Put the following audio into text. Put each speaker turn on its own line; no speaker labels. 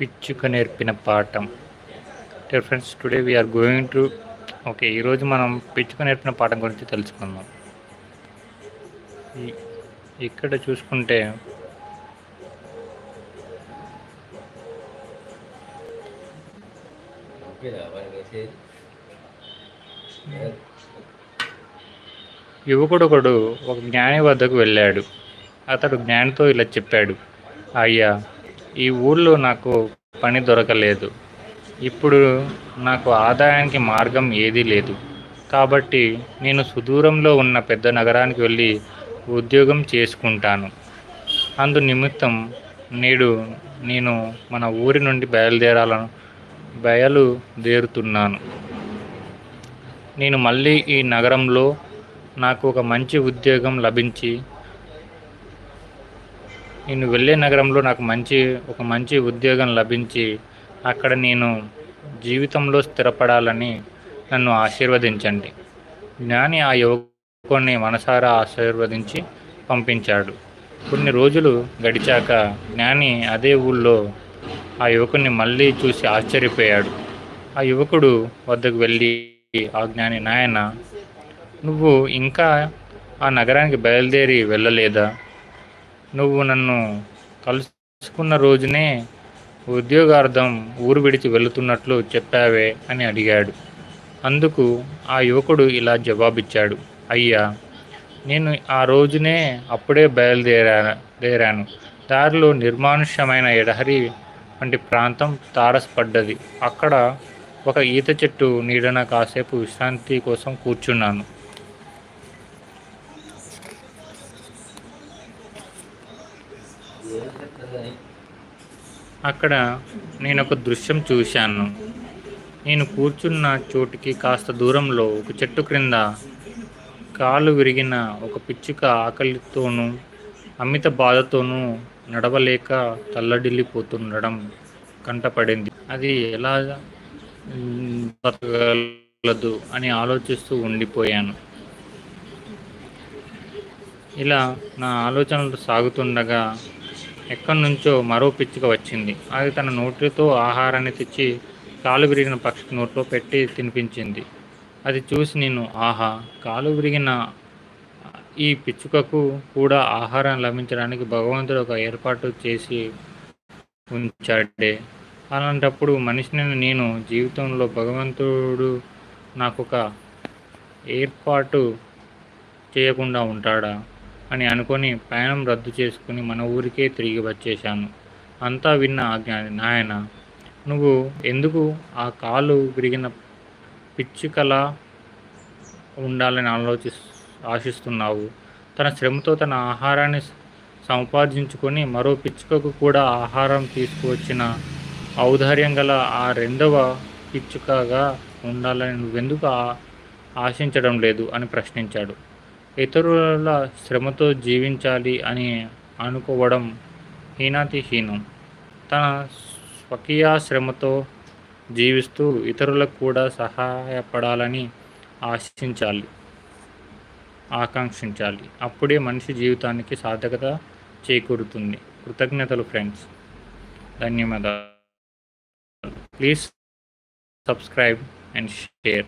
పిచ్చుక నేర్పిన పాఠం. Dear friends today we're going to okay ఈరోజు మనం పిచ్చుక నేర్పిన పాఠం గురించి తెలుసుకుందాం. ఇక్కడ చూసుకుంటే
ఓకేనా
యువకుడు ఒకడు ఒక జ్ఞాని వద్దకు వెళ్ళాడు. అతడు జ్ఞానితో ఇలా చెప్పాడు. అయ్యా ఈ ఊళ్ళో నాకు పని దొరకలేదు. ఇప్పుడు నాకు ఆదాయానికి మార్గం ఏదీ లేదు. కాబట్టి నేను సుదూరంలో ఉన్న పెద్ద నగరానికి వెళ్ళి ఉద్యోగం చేసుకుంటాను. అందు నిమిత్తం నేడు నేను మన ఊరి నుండి బయలుదేరాలను బయలుదేరుతున్నాను. నేను మళ్ళీ ఈ నగరంలో నాకు ఒక మంచి ఉద్యోగం లభించి నేను వెళ్ళే నగరంలో నాకు మంచి ఒక మంచి ఉద్యోగం లభించి అక్కడ నేను జీవితంలో స్థిరపడాలని నన్ను ఆశీర్వదించండి. జ్ఞాని ఆ యువకుని మనసారా ఆశీర్వదించి పంపించాడు. కొన్ని రోజులు గడిచాక జ్ఞాని అదే ఊళ్ళో ఆ యువకుని మళ్ళీ చూసి ఆశ్చర్యపోయాడు. ఆ యువకుడు వద్దకు వెళ్ళి ఆ జ్ఞాని నాయన నువ్వు ఇంకా ఆ నగరానికి బయలుదేరి వెళ్ళలేదా? నువ్వు నన్ను కలుసుకున్న రోజునే ఉద్యోగార్థం ఊరు విడిచి వెళుతున్నట్లు చెప్పావే అని అడిగాడు. అందుకు ఆ యువకుడు ఇలా జవాబిచ్చాడు. అయ్యా నేను ఆ రోజునే అప్పుడే బయలుదేరా దేరాను. దారిలో నిర్మానుష్యమైన ఎడహరి వంటి ప్రాంతం తారసపడ్డది. అక్కడ ఒక ఈత చెట్టు నీడన కాసేపు విశ్రాంతి కోసం కూర్చున్నాను. అక్కడ నేను ఒక దృశ్యం చూశాను. నేను కూర్చున్న చోటుకి కాస్త దూరంలో ఒక చెట్టు క్రింద కాలు విరిగిన ఒక పిచ్చుక ఆకలితోనూ అమిత బాధతోనూ నడవలేక తల్లడిల్లిపోతుండడం కంటపడింది. అది ఎలా బతకలదు బతకగలదు అని ఆలోచిస్తూ ఉండిపోయాను. ఇలా నా ఆలోచనలు సాగుతుండగా ఎక్కడి నుంచో మరో పిచ్చుక వచ్చింది. అది తన నోటితో ఆహారాన్ని తెచ్చి కాలు విరిగిన పక్షికి నోట్లో పెట్టి తినిపించింది. అది చూసి నేను ఆహా కాలు విరిగిన ఈ పిచ్చుకకు కూడా ఆహారం లభించడానికి భగవంతుడు ఒక ఏర్పాటు చేసి ఉంచాడే. అలాంటప్పుడు మనిషిని నేను జీవితంలో భగవంతుడు నాకు ఒక ఏర్పాటు చేయకుండా ఉంటాడా? అని అనుకొని ప్రయాణం రద్దు చేసుకుని మన ఊరికే తిరిగి వచ్చేశాను. అంతా విన్న ఆజ్ఞా నాయన నువ్వు ఎందుకు ఆ కాలు విరిగిన పిచ్చుకలా ఉండాలని ఆలోచి ఆశిస్తున్నావు? తన శ్రమతో తన ఆహారాన్ని సంపాదించుకొని మరో పిచ్చుకకు కూడా ఆహారం తీసుకువచ్చిన ఔదార్యం గల ఆ రెండవ పిచ్చుకగా ఉండాలని నువ్వెందుకు ఆ- ఆశించడం లేదు? అని ప్రశ్నించాడు. ఇతరుల శ్రమతో జీవించాలి అని అనుకోవడం హీనాతిహీనం. తన స్వకీయ శ్రమతో జీవిస్తూ ఇతరులకు కూడా సహాయపడాలని ఆశించాలి ఆకాంక్షించాలి. అప్పుడే మనిషి జీవితానికి సార్థకత చేకూరుతుంది. కృతజ్ఞతలు ఫ్రెండ్స్. ధన్యవాదాలు. Please subscribe and share.